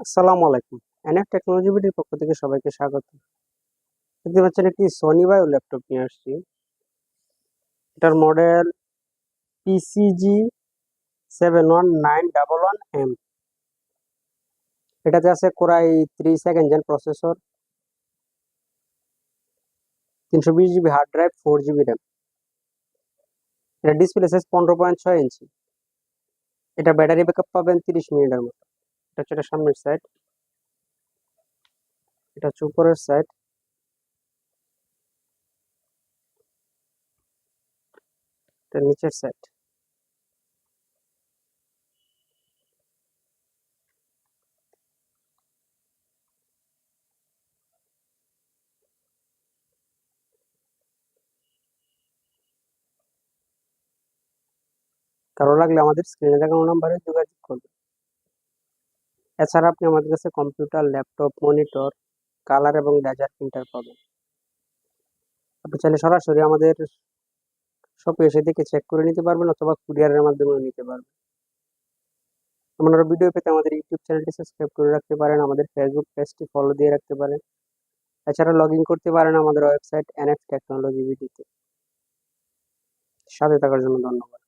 আসসালামু আলাইকুম। NF technology বিডির পক্ষ থেকে সবাইকে স্বাগত। দেখতে পাচ্ছেন একটি সনি বায়ো ল্যাপটপ নিয়ে আসছি। এটার model PCG seven one nine double one M এটাতে আছে core i three second gen processor তিনশো বিশ GB hard drive four GB RAM এটা ডিসপ্লে সাইজ পনেরো পয়েন্ট ছয় ইঞ্চি এটা ব্যাটারি ব্যাকআপ পাবেন তিরিশ মিনিটের মতো। এটা হচ্ছে সামনের সাইড এটা হচ্ছে উপরের সাইড এটা নিচের সাইড কারও লাগলে আমাদের স্ক্রিনে দেখানো নাম্বারে যোগাযোগ করবেন এছাড়া আপনি আমাদের কাছে কম্পিউটার ল্যাপটপ মনিটর কালার এবং লেজার প্রিন্টার পাবেন। আপনি চাইলে সরাসরি আমাদের শপে এসে দেখে চেক করে নিতে পারবেন অথবা কুরিয়ারের মাধ্যমেও নিতে পারবেন। আরও ভিডিও পেতে আমাদের ইউটিউব চ্যানেলটি সাবস্ক্রাইব করে রাখতে পারেন, আমাদের ফেসবুক পেজটি ফলো দিয়ে রাখতে পারেন। এছাড়া লগ ইন করতে পারেন আমাদের ওয়েবসাইট এনএফ টেকনোলজি ভিডিতে সাথে থাকার জন্য ধন্যবাদ।